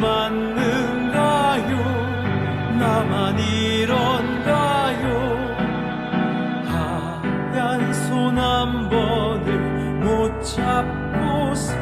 맞는가요? 나만 이런가요? 하얀 손 한 번을 못 잡고서